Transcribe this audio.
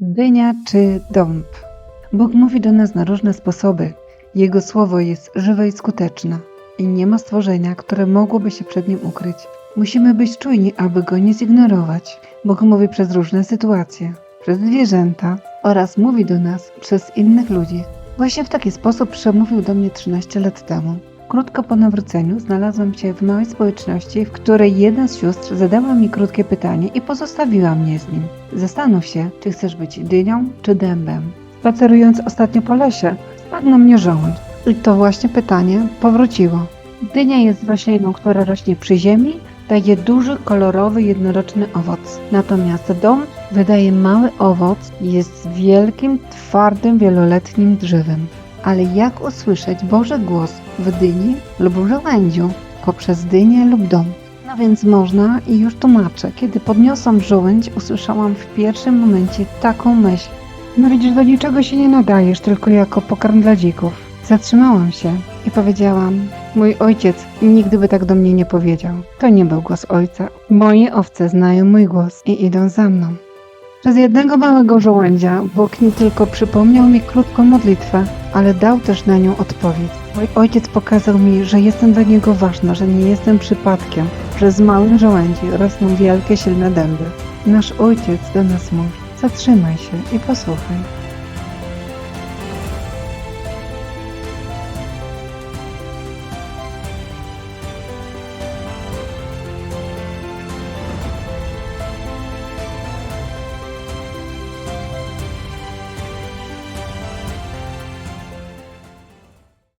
Dynia czy dąb? Bóg mówi do nas na różne sposoby. Jego słowo jest żywe i skuteczne i nie ma stworzenia, które mogłoby się przed nim ukryć. Musimy być czujni, aby go nie zignorować. Bóg mówi przez różne sytuacje, przez zwierzęta oraz mówi do nas przez innych ludzi. Właśnie w taki sposób przemówił do mnie 13 lat temu. Krótko po nawróceniu znalazłam się w małej społeczności, w której jedna z sióstr zadała mi krótkie pytanie i pozostawiła mnie z nim. Zastanów się, czy chcesz być dynią czy dębem. Spacerując ostatnio po lesie, spadł na mnie żołądź. I to właśnie pytanie powróciło. Dynia jest rośliną, która rośnie przy ziemi, daje duży, kolorowy, jednoroczny owoc. Natomiast dąb wydaje mały owoc i jest wielkim, twardym, wieloletnim drzewem. Ale jak usłyszeć Boży głos w dyni lub żołędziu poprzez dynię lub dąb? No więc można i już tłumaczę. Kiedy podniosłam żołędź, usłyszałam w pierwszym momencie taką myśl. No widzisz, do niczego się nie nadajesz, tylko jako pokarm dla dzików. Zatrzymałam się i powiedziałam, mój ojciec nigdy by tak do mnie nie powiedział. To nie był głos ojca. Moje owce znają mój głos i idą za mną. Przez jednego małego żołędzia Bóg nie tylko przypomniał mi krótką modlitwę, ale dał też na nią odpowiedź. Mój ojciec pokazał mi, że jestem dla niego ważna, że nie jestem przypadkiem, że z małych żołędzi rosną wielkie, silne dęby. Nasz ojciec do nas mówi, zatrzymaj się i posłuchaj.